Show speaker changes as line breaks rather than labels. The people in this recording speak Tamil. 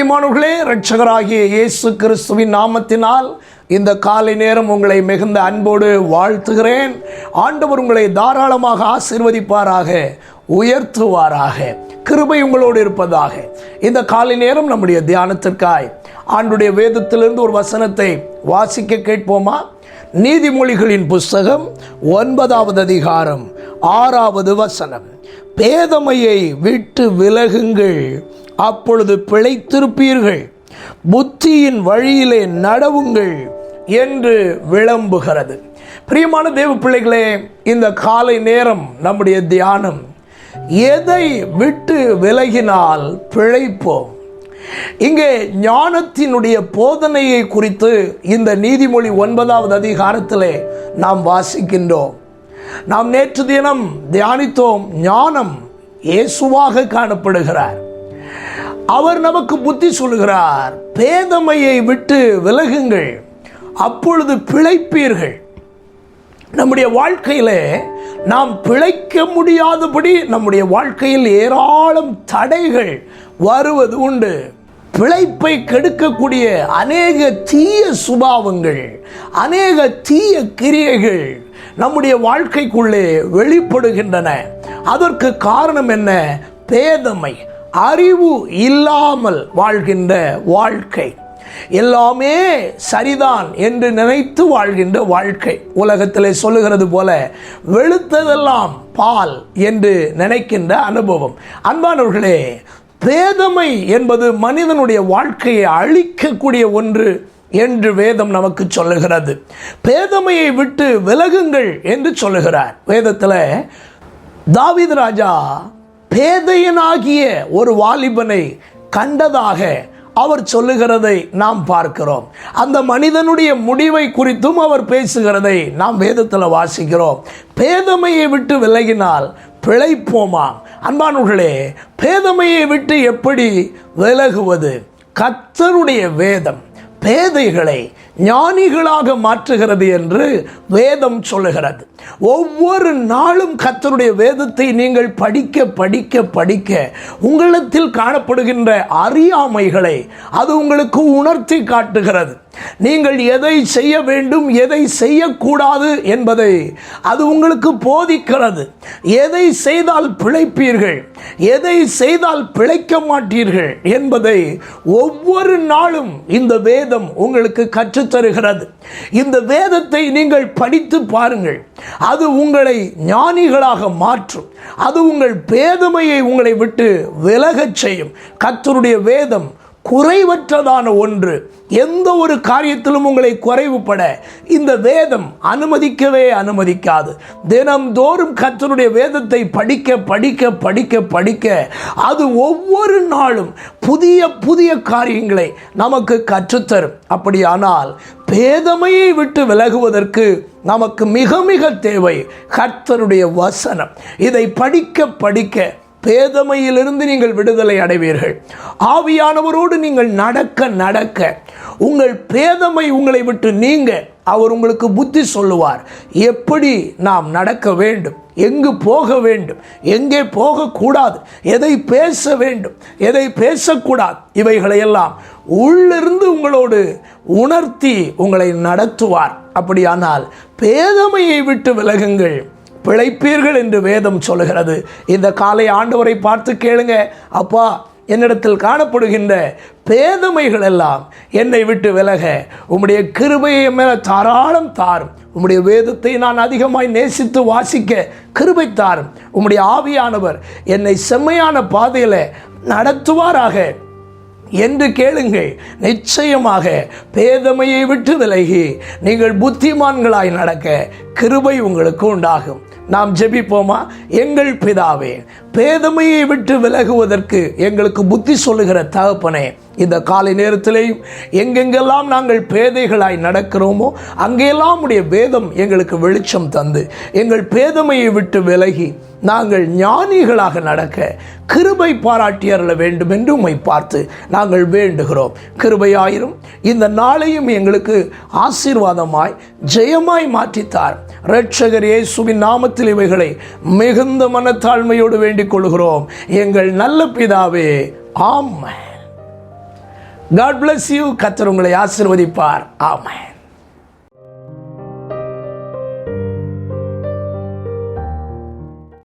பிரியமானவர்களே இரட்சகராகிய இயேசு கிறிஸ்துவின் நாமத்தினால் இந்த காலை நேரம் உங்களை மிகுந்த அன்போடு வாழ்த்துகிறேன். ஆண்டவர் உங்களை தாராளமாக ஆசீர்வதிப்பாராக உயர்த்துவாராக கிருபை உங்களோடு இருப்பதாக. இந்த காலை நேரம் நம்முடைய தியானத்திற்காய் ஆண்டுடைய வேதத்திலிருந்து ஒரு வசனத்தை வாசிக்க கேட்போமா? நீதிமொழிகளின் புஸ்தகம் ஒன்பதாவது அதிகாரம் ஆறாவது வசனம் பேதமையை விட்டு விலகுங்கள் அப்பொழுது பிழைத்திருப்பீர்கள். புத்தியின் வழியிலே நடவுங்கள் என்று விளம்புகிறது. பிரியமான தேவ பிள்ளைகளே இந்த காலை நேரம் நம்முடைய தியானம் எதை விட்டு விலகினால் பிழைப்போம்? இங்கே ஞானத்தினுடைய போதனையை குறித்து இந்த நீதிமொழி ஒன்பதாவது அதிகாரத்திலே நாம் வாசிக்கின்றோம். நாம் நேற்று தினம் தியானித்தோம் ஞானம் இயேசுவாக காணப்படுகிறார். அவர் நமக்கு புத்தி சொல்கிறார் பேதமையை விட்டு விலகுங்கள் அப்பொழுது பிழைப்பீர்கள். நம்முடைய வாழ்க்கையில நாம் பிழைக்க முடியாதபடி நம்முடைய வாழ்க்கையில் ஏராளம் தடைகள் வருவது உண்டு. பிழைப்பை கெடுக்கக்கூடிய அநேக தீய சுபாவங்கள் அநேக தீய கிரியைகள் நம்முடைய வாழ்க்கைக்குள்ளே வெளிப்படுகின்றன. அதற்கு காரணம் என்ன? பேதமை அறிவு இல்லாமல் வாழ்கின்ற வாழ்க்கை. எல்லாமே சரிதான் என்று நினைத்து வாழ்கின்ற வாழ்க்கை. உலகத்தில் சொல்லுகிறது போல வெளுத்ததெல்லாம் பால் என்று நினைக்கின்ற அனுபவம். அன்பானவர்களே பேதமை என்பது மனிதனுடைய வாழ்க்கையை அழிக்கக்கூடிய ஒன்று என்று வேதம் நமக்கு சொல்லுகிறது. பேதமையை விட்டு விலகுங்கள் என்று சொல்லுகிறார். வேதத்தில் தாவித் ராஜா பேதையனாகிய ஒரு வாலிபனை கண்டதாக அவர் சொல்லுகிறதை நாம் பார்க்கிறோம். அந்த மனிதனுடைய முடிவை குறித்தும் அவர் பேசுகிறதை நாம் வேதத்தில் வாசிக்கிறோம். பேதமையை விட்டு விலகினால் பிழைப்போமாம். அன்பானவர்களே பேதமையை விட்டு எப்படி விலகுவது? கத்தருடைய வேதம் பேதைகளை ஞானிகளாக மாற்றுகிறது என்று வேதம் சொல்லுகிறது. ஒவ்வொரு நாளும் கத்தருடைய வேதத்தை நீங்கள் படிக்க படிக்க படிக்க உங்களிடத்தில் காணப்படுகின்ற அறியாமைகளை அது உங்களுக்கு உணர்த்தி காட்டுகிறது. நீங்கள் எதை செய்ய வேண்டும் எதை செய்யக்கூடாது என்பதை அது உங்களுக்கு போதிக்கிறது. எதை செய்தால் பிழைப்பீர்கள் எதை செய்தால் பிழைக்க மாட்டீர்கள் என்பதை ஒவ்வொரு நாளும் இந்த வேதம் உங்களுக்கு தருகிறது. இந்த வேதத்தை நீங்கள் படித்து பாருங்கள். அது உங்களை ஞானிகளாக மாற்றும். அது உங்கள் பேதமையை உங்களை விட்டு விலகச் செய்யும். கத்தருடைய வேதம் குறைவற்றதான ஒன்று. எந்த ஒரு காரியத்திலும் உங்களை குறைவுபட இந்த வேதம் அனுமதிக்கவே அனுமதிக்காது. தினம்தோறும் கத்தருடைய வேதத்தை படிக்க படிக்க படிக்க படிக்க அது ஒவ்வொரு நாளும் புதிய புதிய காரியங்களை நமக்கு கற்றுத்தரும். அப்படியானால் பேதமையை விட்டு விலகுவதற்கு நமக்கு மிக மிக தேவை கர்த்தருடைய வசனம். இதை படிக்க படிக்க பேதமையிலிருந்து நீங்கள் விடுதலை அடைவீர்கள். ஆவியானவரோடு நீங்கள் நடக்க நடக்க. உங்கள் பேதமை உங்களை விட்டு நீங்க அவர் உங்களுக்கு புத்தி சொல்லுவார். எப்படி நாம் நடக்க வேண்டும்? எங்கு போக வேண்டும்? எங்கே போகக்கூடாது? எதை பேச வேண்டும்? எதை பேசக்கூடாது? இவைகளையெல்லாம் உள்ளிருந்து உங்களோடு உணர்த்தி உங்களை நடத்துவார். அப்படியானால் பேதமையை விட்டு விலகுங்கள். பிழைப்பீர்கள் என்று வேதம் சொல்லுகிறது. இந்த காலை ஆண்டவரை பார்த்து கேளுங்க. அப்பா என்னிடத்தில் காணப்படுகின்ற பேதமைகள் எல்லாம் என்னை விட்டு விலக. உம்முடைய கிருபையை மேல தாராளம் தாரும். உம்முடைய வேதத்தை நான் அதிகமாய் நேசித்து வாசிக்க கிருபை தாரும். உம்முடைய ஆவியானவர் என்னை செம்மையான பாதையில் நடத்துவாராக. என்று கேளுங்கள். நிச்சயமாக பேதமையை விட்டு விலகி நீங்கள் புத்திமான்களாய் நடக்க கிருபை உங்களுக்கு உண்டாகும். நாம் ஜெபிப்போமா? எங்கள் பிதாவே பேதமையை விட்டு விலகுவதற்கு எங்களுக்கு புத்தி சொல்லுகிற தகப்பனே இந்த காலை நேரத்திலேயும் எங்கெங்கெல்லாம் நாங்கள் பேதைகளாய் நடக்கிறோமோ அங்கெல்லாம் உடைய வேதம் எங்களுக்கு வெளிச்சம் தந்து எங்கள் பேதமையை விட்டு விலகி நாங்கள் ஞானிகளாக நடக்க கிருபை பாராட்டியறல வேண்டும் என்று உம்மை பார்த்து நாங்கள் வேண்டுகிறோம். கிருபையாயிரும். இந்த நாளையும் எங்களுக்கு ஆசீர்வாதமாய் ஜெயமாய் மாற்றித்தார். ரட்சகர் இயேசுவின் நாமத்தில் இவைகளை மிகுந்த மனத்தாழ்மையோடு வேண்டிக் கொள்கிறோம். எங்கள் நல்ல பிதாவே ஆமென். காட் பிளஸ் யூ கத்தர் உங்களை ஆசீர்வதிப்பார். ஆமாம்